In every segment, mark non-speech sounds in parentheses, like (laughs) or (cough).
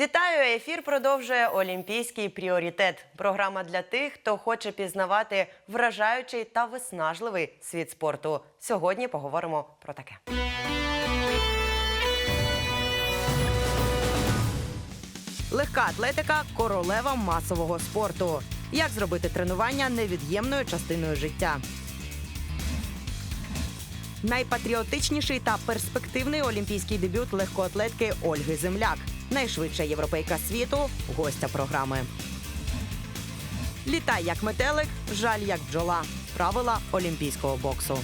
Вітаю! Ефір продовжує Олімпійський пріоритет. Програма для тих, хто хоче пізнавати вражаючий та виснажливий світ спорту. Сьогодні поговоримо про таке. Легка атлетика королева масового спорту. Як зробити тренування невід'ємною частиною життя? Найпатріотичніший та перспективний олімпійський дебют легкоатлетки Ольги Земляк. Найшвидша європейка світу, гостя програми. Літай як метелик, жаль як бджола. Правила олімпійського боксу.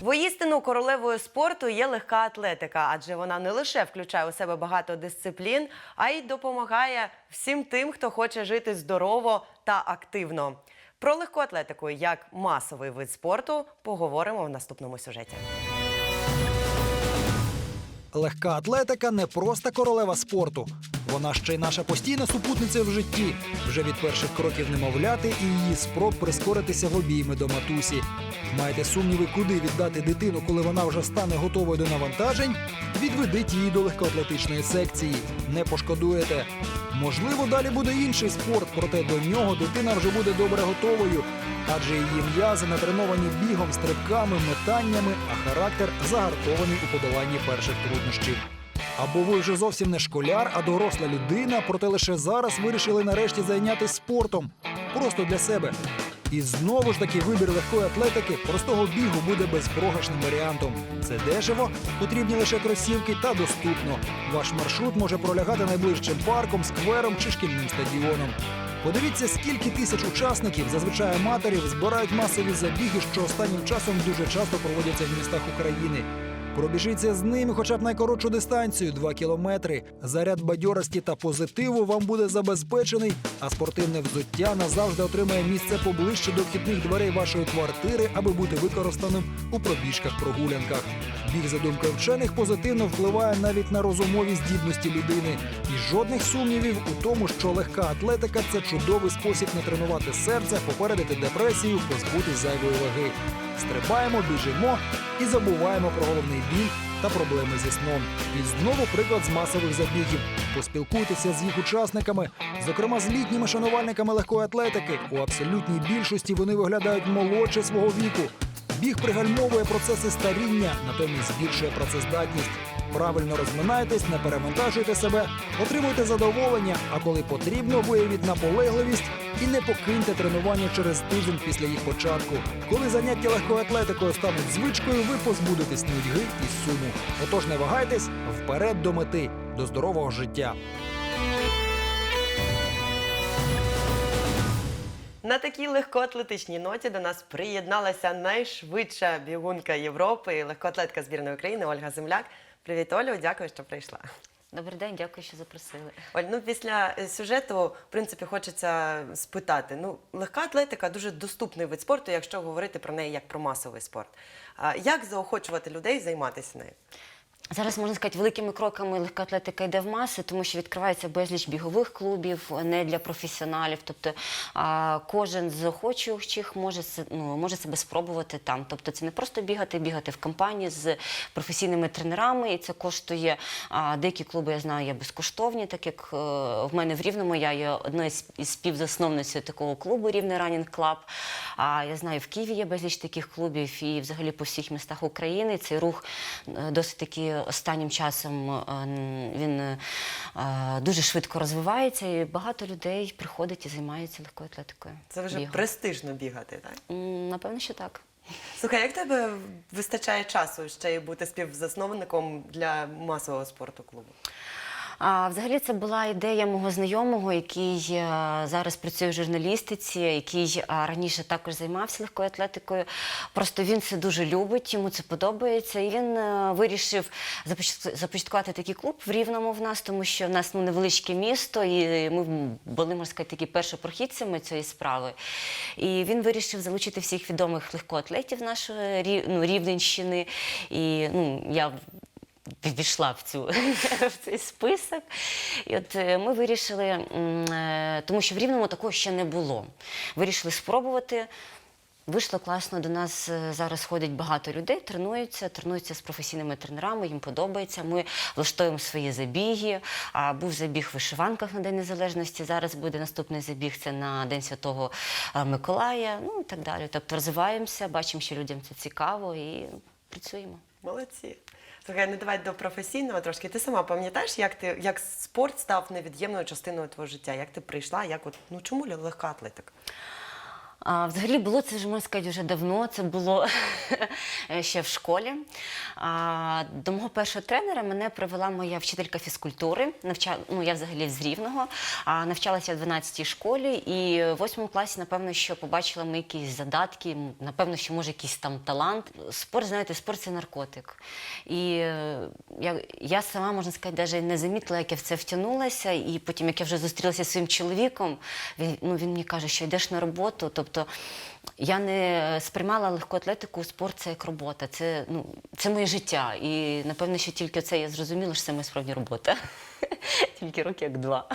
Воістину королевою спорту є легка атлетика, адже вона не лише включає у себе багато дисциплін, а й допомагає всім тим, хто хоче жити здорово та активно. Про легку атлетику як масовий вид спорту поговоримо в наступному сюжеті. Легка атлетика не просто королева спорту. Вона ще й наша постійна супутниця в житті. Вже від перших кроків немовляти і її спроб прискоритися в обійми до матусі. Маєте сумніви, куди віддати дитину, коли вона вже стане готовою до навантажень? Відведіть її до легкоатлетичної секції. Не пошкодуєте. Можливо, далі буде інший спорт, проте до нього дитина вже буде добре готовою. Адже її м'язи натреновані бігом, стрибками, метаннями, а характер загартований у подоланні перших труднощів. Або ви вже зовсім не школяр, а доросла людина, проте лише зараз вирішили нарешті зайнятися спортом. Просто для себе. І знову ж таки вибір легкої атлетики простого бігу буде безпрограшним варіантом. Це дешево, потрібні лише кросівки та доступно. Ваш маршрут може пролягати найближчим парком, сквером чи шкільним стадіоном. Подивіться, скільки тисяч учасників, зазвичай аматорів, збирають масові забіги, що останнім часом дуже часто проводяться в містах України. Пробіжіться з ними хоча б найкоротшу дистанцію 2 кілометри. Заряд бадьорості та позитиву вам буде забезпечений, а спортивне взуття назавжди отримає місце поближче до вхідних дверей вашої квартири, аби бути використаним у пробіжках-прогулянках. Біг, за думкою вчених, позитивно впливає навіть на розумові здібності людини. І жодних сумнівів у тому, що легка атлетика це чудовий спосіб натренувати серце, попередити депресію, позбутись зайвої ваги. Стрибаємо, біжимо і забуваємо про головний біль та проблеми зі сном. І знову приклад з масових забігів. Поспілкуйтеся з їх учасниками, зокрема з літніми шанувальниками легкої атлетики. У абсолютній більшості вони виглядають молодше свого віку. Біг пригальмовує процеси старіння, натомість збільшує працездатність. Правильно розминайтесь, не перевантажуйте себе, отримуйте задоволення, а коли потрібно, виявіть наполегливість і не покиньте тренування через тиждень після їх початку. Коли заняття легкою атлетикою стануть звичкою, ви позбудетесь нудьги і суму. Отож, не вагайтесь вперед до мети, до здорового життя. На такій легкоатлетичній ноті до нас приєдналася найшвидша бігунка Європи, легкоатлетка збірної України Ольга Земляк. Привіт, Олю, дякую, що прийшла. Добрий день, дякую, що запросили. Оль, ну після е, сюжету, в принципі, хочеться спитати. Ну, легка атлетика дуже доступний вид спорту, якщо говорити про неї як про масовий спорт. Як заохочувати людей займатися нею? Зараз можна сказати, великими кроками легка атлетика йде в маси, тому що відкривається безліч бігових клубів, не для професіоналів. Тобто а, кожен з охочих може ну, може себе спробувати там. Тобто це не просто бігати, бігати в компанії з професійними тренерами, і це коштує. А, деякі клуби я знаю є безкоштовні, так як е, в мене в Рівному я є одною із співзасновницею такого клубу Рівний Ранінг Клаб. А я знаю, в Києві є безліч таких клубів і взагалі по всіх містах України цей рух е, досить таки останнім часом е, він е, е, дуже швидко розвивається, і багато людей приходить і займається легкою атлетикою. Це вже бігом. престижно бігати, так? Напевно, що так. Слухай, як тебе вистачає часу ще й бути співзасновником для масового спорту клубу? А взагалі це була ідея мого знайомого, який е, зараз працює в журналістиці, який раніше також займався легкою атлетикою. Просто він це дуже любить, йому це подобається. І він е, вирішив започ- започаткувати такий клуб в Рівному в нас, тому що в нас ну, невеличке місто, і ми були, можна сказати, такі першопрохідцями цієї справи. І він вирішив залучити всіх відомих легкоатлетів нашої ну, Рівненщини. І ну, я Війшла в цю (laughs) в цей список. І от е, ми вирішили, е, тому що в Рівному такого ще не було. Вирішили спробувати. Вийшло класно. До нас е, зараз ходить багато людей, тренуються, тренуються з професійними тренерами, їм подобається. Ми влаштовуємо свої забіги. А був забіг в вишиванках на День Незалежності. Зараз буде наступний забіг це на День Святого Миколая. Ну і так далі. Тобто розвиваємося, бачимо, що людям це цікаво і працюємо. Молодці. Слухай, ну давай до професійного трошки. Ти сама пам'ятаєш, як ти як спорт став невід'ємною частиною твого життя? Як ти прийшла? Як от ну чому легка атлетика? А, взагалі було це вже можна сказати вже давно. Це було (laughs) ще в школі. А, до мого першого тренера мене привела моя вчителька фізкультури. Навча... Ну, я взагалі з Рівного, а навчалася в 12-й школі, і в 8 класі, напевно, що побачила ми якісь задатки, напевно, що може якийсь там талант. Спорт, знаєте, спорт це наркотик. І е, я, я сама, можна сказати, навіть не замітила, як я в це втягнулася. І потім, як я вже зустрілася зі своїм чоловіком, він, ну, він мені каже, що йдеш на роботу. Тобто я не сприймала легку атлетику, спорт це як робота. Це, ну, це моє життя. І напевно, що тільки це я зрозуміла, що це моя справді робота. (laughs) Тільки роки як два.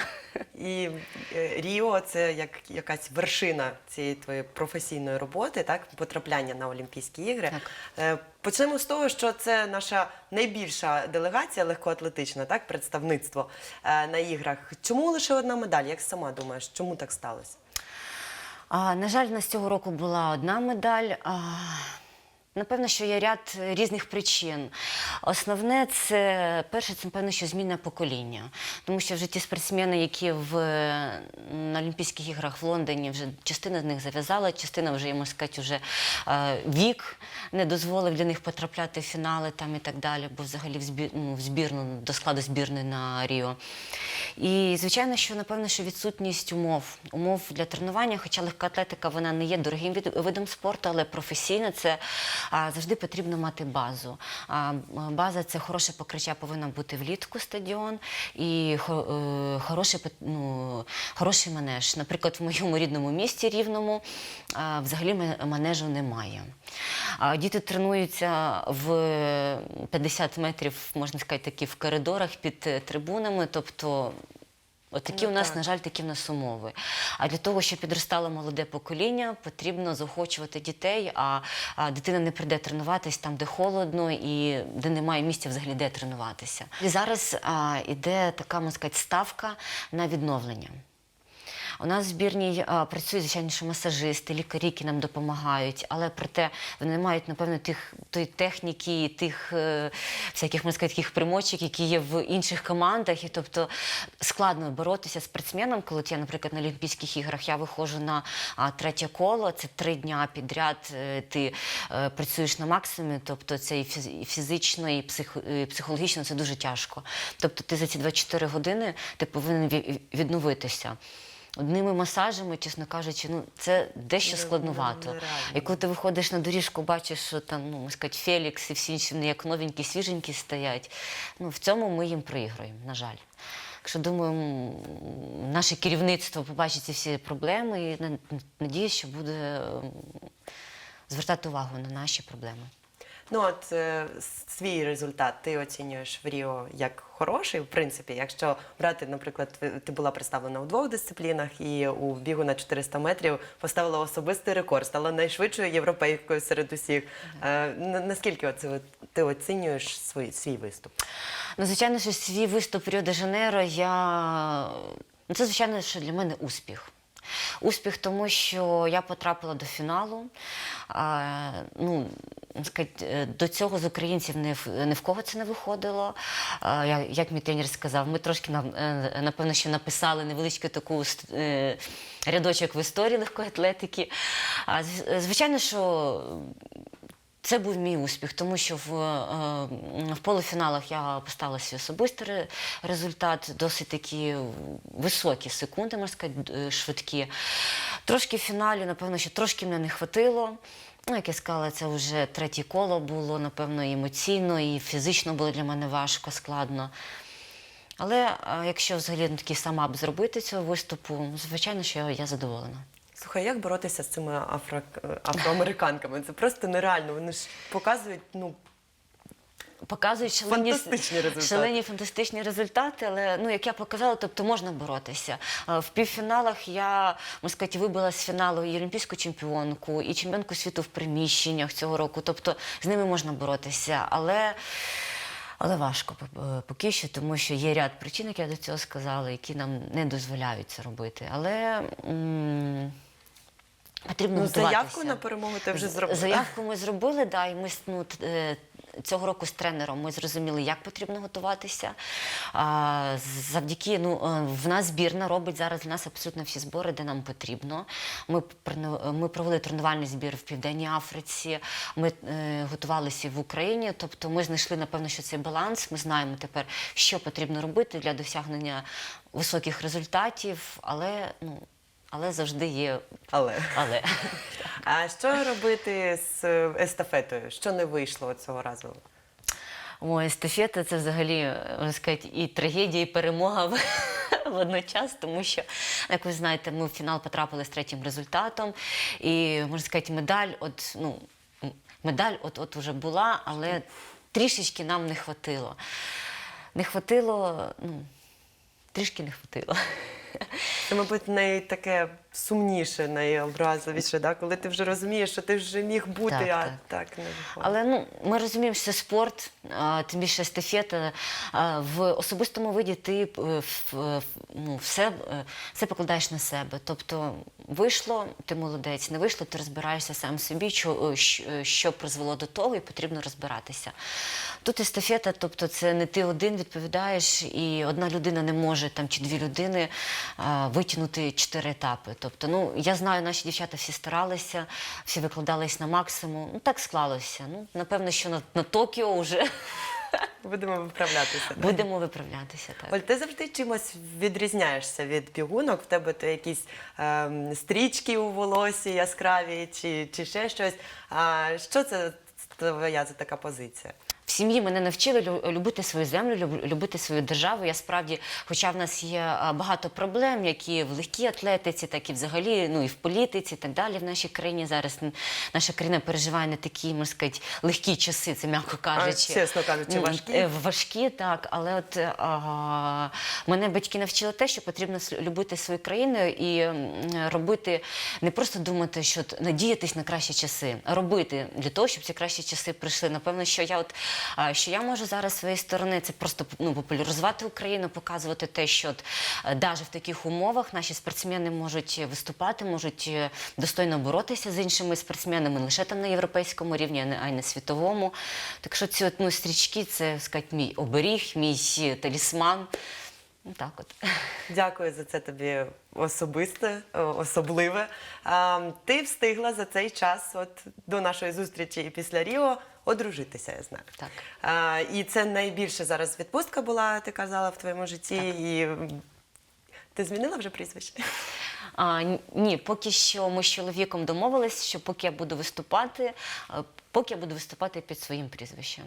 І е, Ріо це як якась вершина цієї твоєї професійної роботи, так потрапляння на Олімпійські ігри. Так. Е, Почнемо з того, що це наша найбільша делегація легкоатлетична, так представництво е, на іграх. Чому лише одна медаль? Як сама думаєш, чому так сталося? А, на жаль, у нас цього року була одна медаль. Напевно, що є ряд різних причин. Основне це перше, це напевно, що зміна покоління. Тому що вже ті спортсмени, які в, на Олімпійських іграх в Лондоні, вже частина з них зав'язала, частина вже, я можу сказати, вже е, вік не дозволив для них потрапляти в фінали там і так далі, бо взагалі в, збір, ну, в збірну, до складу збірної на Ріо. І звичайно, що напевно, що відсутність умов, умов для тренування, хоча легка атлетика вона не є дорогим видом спорту, але професійно це завжди потрібно мати базу. База це хороше покриття повинно бути влітку стадіон і е, хороший, ну, хороший манеж. Наприклад, в моєму рідному місті рівному взагалі манежу немає. Діти тренуються в 50 метрів, можна сказати, такі в коридорах під е, трибунами, тобто. Отакі Ну, у нас, так. на жаль, такі в нас умови. А для того, щоб підростало молоде покоління, потрібно заохочувати дітей, а, а дитина не прийде тренуватись там, де холодно і де немає місця взагалі де тренуватися. І зараз а, іде така, можна сказати, ставка на відновлення. У нас в збірній працюють, звичайно, що масажисти, лікарі, які нам допомагають, але проте вони мають, напевно, тих тої техніки, тих е, всяких, можна сказати, таких примочок, які є в інших командах. І тобто складно боротися з спортсменом, коли я, наприклад, на Олімпійських іграх я виходжу на третє коло, це три дня підряд. е, Ти е, працюєш на максимумі, тобто це і фіз- і фізично, і псих- психологічно це дуже тяжко. Тобто ти за ці 24 години ти повинен ві- відновитися. Одними масажами, чесно кажучи, ну це дещо Ну, складновато. І коли ти виходиш на доріжку, бачиш, що там, ну, сказати, Фелікс і всі інші як новенькі, свіженькі стоять. Ну, в цьому ми їм проігруємо, на жаль. Якщо думаю, наше керівництво побачить ці всі проблеми і на- надіюсь, що буде звертати увагу на наші проблеми. Ну от е, свій результат ти оцінюєш в Ріо як хороший, в принципі, якщо брати, наприклад, ти була представлена у двох дисциплінах і у бігу на 400 метрів поставила особистий рекорд, стала найшвидшою європейкою серед усіх. Е, наскільки оце ти оцінюєш свій, свій виступ? Ну, звичайно, що свій виступ в Ріо-де-Жанейро я. Ну, це, звичайно, що для мене успіх. Успіх, тому що я потрапила до фіналу. А, ну, е, до цього з українців ні в, ні в кого це не виходило. А, як мій тренер сказав, ми трошки е, напевно, ще написали невеличку таку е, рядочок в історії легкої атлетики. А, звичайно, що це був мій успіх, тому що в, е, в полуфіналах я поставила свій особистий результат, досить такі високі секунди, можна сказати, е, швидкі. Трошки в фіналі, напевно, що трошки мене не хватило. Ну, як я сказала, це вже третє коло було, напевно, емоційно, і фізично було для мене важко, складно. Але е, якщо взагалі ну, такий самап зробити цього виступу, звичайно, що я задоволена. Слухай, як боротися з цими афро... афроамериканками? Це просто нереально. Вони ж показують ну, показують шалені, Фантастичні результати. шалені фантастичні результати, але ну як я показала, тобто можна боротися. Е, В півфіналах я можна сказати, вибила з фіналу і олімпійську чемпіонку, і чемпіонку світу в приміщеннях цього року. Тобто з ними можна боротися, але. Але важко е, поки що, тому що є ряд причин, як я до цього сказала, які нам не дозволяють це робити. Але потрібно Ну, заявку на перемогу ти вже зробила. Заявку ми зробили, да, і ми ну, е, цього року з тренером ми зрозуміли, як потрібно готуватися. А, завдяки ну, е, в нас збірна робить зараз для нас абсолютно всі збори, де нам потрібно. Ми, ми провели тренувальний збір в Південній Африці, ми е, готувалися в Україні. Тобто ми знайшли, напевно, що цей баланс. Ми знаємо тепер, що потрібно робити для досягнення високих результатів, але, ну, але завжди є. Але. Але. (laughs) А що робити з е, естафетою? Що не вийшло цього разу? Ой, естафета це взагалі, можна сказати, і трагедія, і перемога (laughs) водночас, тому що, як ви знаєте, ми в фінал потрапили з третім результатом. І можна сказати, медаль, от, ну, медаль от, от уже була, але трішечки нам не хватило. Не хватило, ну, трішки не хватило. Це, мабуть, найтаке сумніше, найобразливіше, да? коли ти вже розумієш, що ти вже міг бути, Так, а так. так, не виходить. Але ну ми розуміємо, що це спорт, а, тим більше естафета. В особистому виді ти е, в- в- ну, все, е, все покладаєш на себе. Тобто вийшло, ти молодець, не вийшло, ти розбираєшся сам собі, що, е, що, призвело до того, і потрібно розбиратися. Тут естафета, тобто це не ти один відповідаєш, і одна людина не може там чи дві людини витягнути чотири етапи. Тобто, ну я знаю, наші дівчата всі старалися, всі викладались на максимум. Ну так склалося. Ну напевно, що на, на Токіо вже (laughs) Будемо виправлятися. да? будемо виправлятися. Так. Оль, ти завжди чимось відрізняєшся від бігунок. В тебе то якісь ем, стрічки у волосі яскраві чи, чи ще щось. А що це твоя за така позиція? В сім'ї мене навчили лю- любити свою землю, люб- любити свою державу. Я справді, хоча в нас є багато проблем, які в легкій атлетиці, так і взагалі, ну і в політиці, і так далі. В нашій країні зараз наша країна переживає не такі, можна сказати, легкі часи, це м'яко кажучи. чесно кажучи, важкі. е, Важкі, так, але от а, мене батьки навчили те, що потрібно любити свою країну і робити, не просто думати, що надіятись на кращі часи, а робити для того, щоб ці кращі часи прийшли. Напевно, що я от а, що я можу зараз з своєї сторони, це просто ну, популяризувати Україну, показувати те, що навіть в таких умовах наші спортсмени можуть виступати, можуть е, достойно боротися з іншими спортсменами, не лише там на європейському рівні, а й на світовому. Так що ці от, ну, стрічки це сказати, мій оберіг, мій е, талісман. Так от. Дякую за це тобі особисте, е, особливе. А, ти встигла за цей час, от до нашої зустрічі і після Ріо, одружитися, я знаю. Так. А, і це найбільше зараз відпустка була, ти казала, в твоєму житті. І ти змінила вже прізвище? А, ні, поки що ми з чоловіком домовились, що поки я буду виступати, е, поки я буду виступати під своїм прізвищем.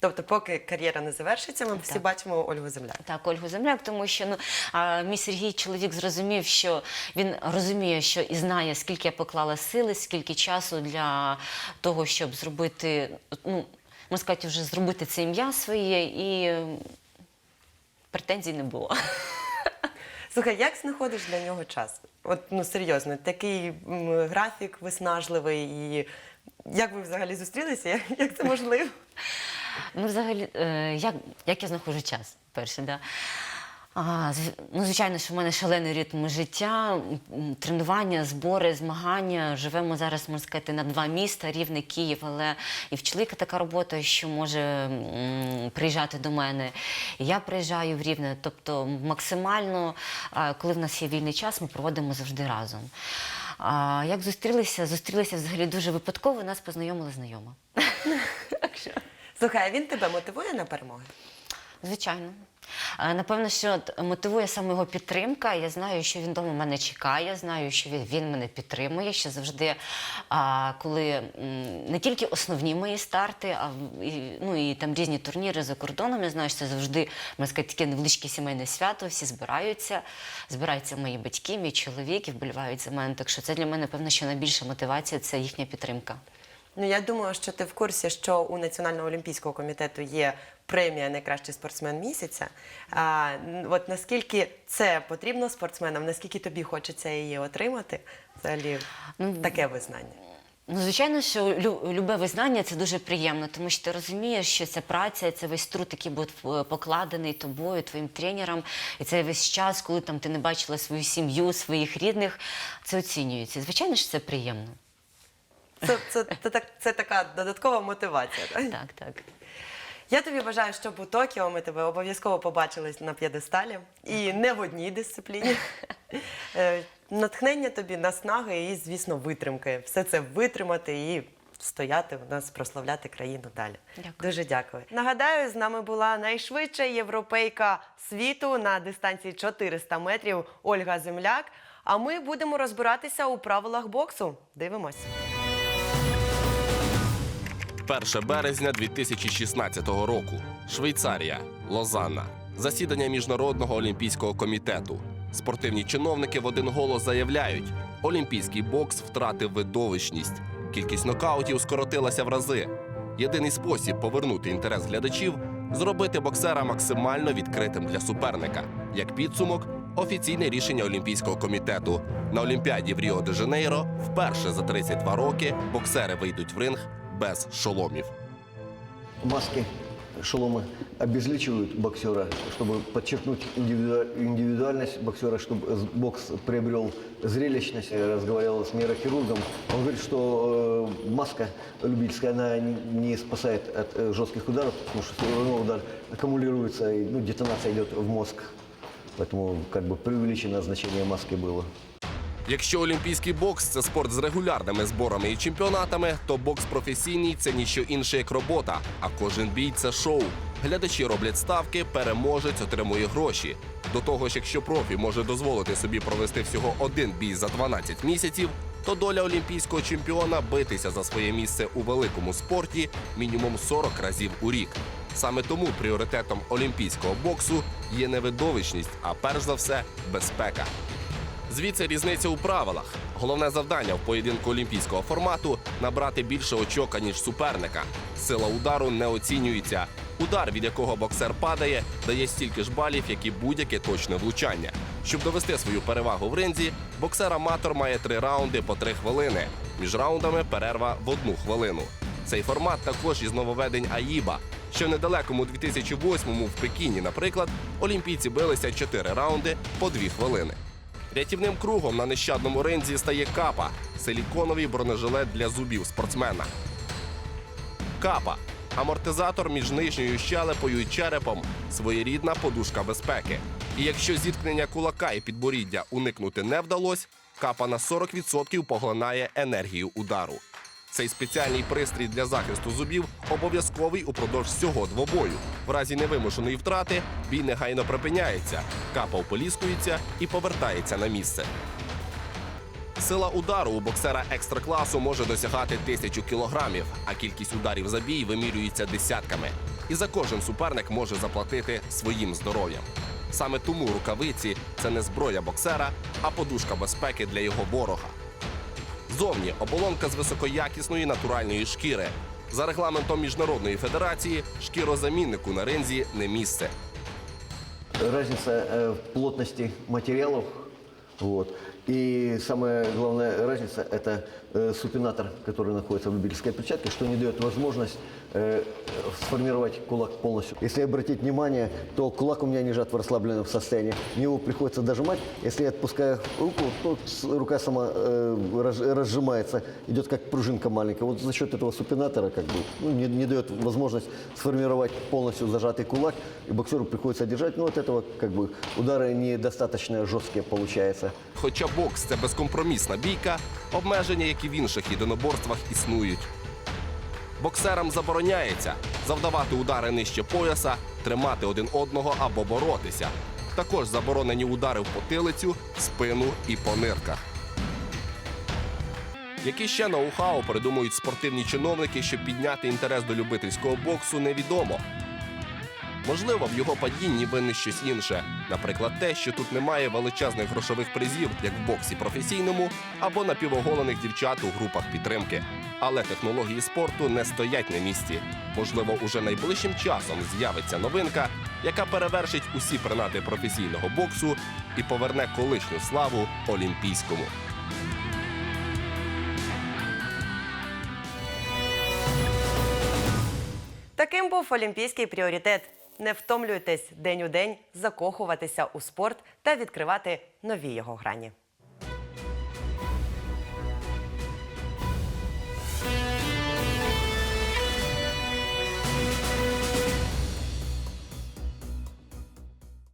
Тобто, поки кар'єра не завершиться, ми всі бачимо Ольгу Земляк. Так, Ольгу Земляк, тому що ну а, мій Сергій чоловік зрозумів, що він розуміє, що і знає, скільки я поклала сили, скільки часу для того, щоб зробити, ну можна сказати, вже зробити це ім'я своє, і претензій не було. (laughs) Слухай, як знаходиш для нього час? От ну серйозно, такий графік виснажливий, і як ви взагалі зустрілися? (laughs) Як це можливо? (laughs) Ну, взагалі, е, як, як я знаходжу час, перше, да. А, ну, звичайно, що в мене шалений ритм життя, тренування, збори, змагання. Живемо зараз, можна сказати, на два міста, Рівне, Київ, але і в чоловіка така робота, що може приїжджати до мене. І я приїжджаю в Рівне. Тобто максимально, а, коли в нас є вільний час, ми проводимо завжди разом. А як зустрілися? Зустрілися взагалі дуже випадково, нас познайомила знайома. (laughs) Слухай, він тебе мотивує на перемоги? Звичайно. Е, Напевно, що мотивує саме його підтримка. Я знаю, що він вдома мене чекає, знаю, що він, мене підтримує. Що завжди, коли не тільки основні мої старти, а ну, і там різні турніри за кордоном. Я знаю, що це завжди можна сказати, таке невеличке сімейне свято. Всі збираються, збираються мої батьки, мій чоловік і вболівають за мене. Так що це для мене, певно, що найбільша мотивація це їхня підтримка. Ну я думаю, що ти в курсі, що у Національного олімпійського комітету є премія найкращий спортсмен місяця. А, от наскільки це потрібно спортсменам, наскільки тобі хочеться її отримати, взагалі Ну, таке визнання. Ну, звичайно, що любе визнання це дуже приємно, тому що ти розумієш, що ця праця, це весь труд, який був е, покладений тобою, твоїм тренером, і це весь час, коли там ти не бачила свою сім'ю, своїх рідних, це оцінюється. Звичайно ж, це приємно. Це, це, це, так- це така додаткова мотивація. Так? Так, так. Я тобі бажаю, щоб у Токіо ми тебе обов'язково побачили на п'єдесталі і не в одній дисципліні. (laughs) Е, Натхнення тобі, наснаги і, звісно, витримки. Все це витримати і стояти в нас, прославляти країну далі. Дякую. Дуже дякую. Нагадаю, з нами була найшвидша європейка світу на дистанції 400 метрів Ольга Земляк. А ми будемо розбиратися у правилах боксу. Дивимось. 1 березня 2016 року. Швейцарія, Лозанна. Засідання Міжнародного олімпійського комітету. Спортивні чиновники в один голос заявляють: олімпійський бокс втратив видовищність. Кількість нокаутів скоротилася в рази. Єдиний спосіб повернути інтерес глядачів зробити боксера максимально відкритим для суперника. Як підсумок, офіційне рішення Олімпійського комітету. На Олімпіаді в Ріо де Жанейро вперше за 32 роки боксери вийдуть в ринг без шоломів. Маски, шеломы обезличивают боксера, чтобы подчеркнуть индивиду- индивидуальность боксера, чтобы э, бокс приобрел зрелищность. Я разговаривал с нейрохирургом. Он говорит, что э, маска любительская, она не- спасает от э, жестких ударов, потому что все равно удар аккумулируется, ну, детонация идет в мозг. Поэтому как бы преувеличено значение маски было. Якщо олімпійський бокс це спорт з регулярними зборами і чемпіонатами, то бокс професійний це ніщо інше як робота. А кожен бій це шоу. Глядачі роблять ставки, переможець отримує гроші. До того ж, якщо профі може дозволити собі провести всього один бій за 12 місяців, то доля олімпійського чемпіона битися за своє місце у великому спорті мінімум 40 разів у рік. Саме тому пріоритетом олімпійського боксу є не видовищність, а перш за все безпека. Звідси різниця у правилах. Головне завдання в поєдинку олімпійського формату набрати більше очок, ніж суперника. Сила удару не оцінюється. Удар, від якого боксер падає, дає стільки ж балів, як і будь-яке точне влучання. Щоб довести свою перевагу в ринзі, боксер-аматор має три раунди по три хвилини. Між раундами перерва в одну хвилину. Цей формат також із нововведень Аїба. Ще в недалекому 2008-му в Пекіні, наприклад, олімпійці билися чотири раунди по дві хвилини. Рятівним кругом на нещадному ринзі стає капа силіконовий бронежилет для зубів спортсмена. Капа амортизатор між нижньою щелепою і черепом, своєрідна подушка безпеки. І якщо зіткнення кулака і підборіддя уникнути не вдалося, капа на 40% поглинає енергію удару. Цей спеціальний пристрій для захисту зубів обов'язковий упродовж всього двобою. В разі невимушеної втрати бій негайно припиняється, капа ополіскується і повертається на місце. Сила удару у боксера екстракласу може досягати тисячу кілограмів, а кількість ударів за бій вимірюється десятками. І за кожен суперник може заплатити своїм здоров'ям. Саме тому рукавиці це не зброя боксера, а подушка безпеки для його ворога. Зовні оболонка з високоякісної натуральної шкіри. За регламентом міжнародної федерації шкірозаміннику на ринзі не місце. Разница э, в плотности материалов. Вот. И самая главная разница – это э, супинатор, который находится в любительской перчатке, что не дает возможность э, сформировать кулак полностью. Если обратить внимание, то кулак у меня лежат в расслабленном состоянии. Мне его приходится дожимать. Если я отпускаю руку, то с- рука сама э, раз- разжимается, идет как пружинка маленькая. Вот за счет этого супинатора как бы, ну, не, не дает возможность сформировать полностью зажатый кулак, и боксеру приходится держать. Ну, от этого как бы удары недостаточно жесткие получаются. Хоча бокс це безкомпромісна бійка, обмеження, як і в інших єдиноборствах, існують. Боксерам забороняється завдавати удари нижче пояса, тримати один одного або боротися. Також заборонені удари в потилицю, спину і по нирках. Які ще ноу-хау придумують спортивні чиновники, щоб підняти інтерес до любительського боксу, невідомо. Можливо, в його падінні винне щось інше. Наприклад, те, що тут немає величезних грошових призів, як в боксі професійному, або напівоголених дівчат у групах підтримки. Але технології спорту не стоять на місці. Можливо, уже найближчим часом з'явиться новинка, яка перевершить усі принати професійного боксу і поверне колишню славу олімпійському. Таким був олімпійський пріоритет. Не втомлюйтесь день у день закохуватися у спорт та відкривати нові його грані.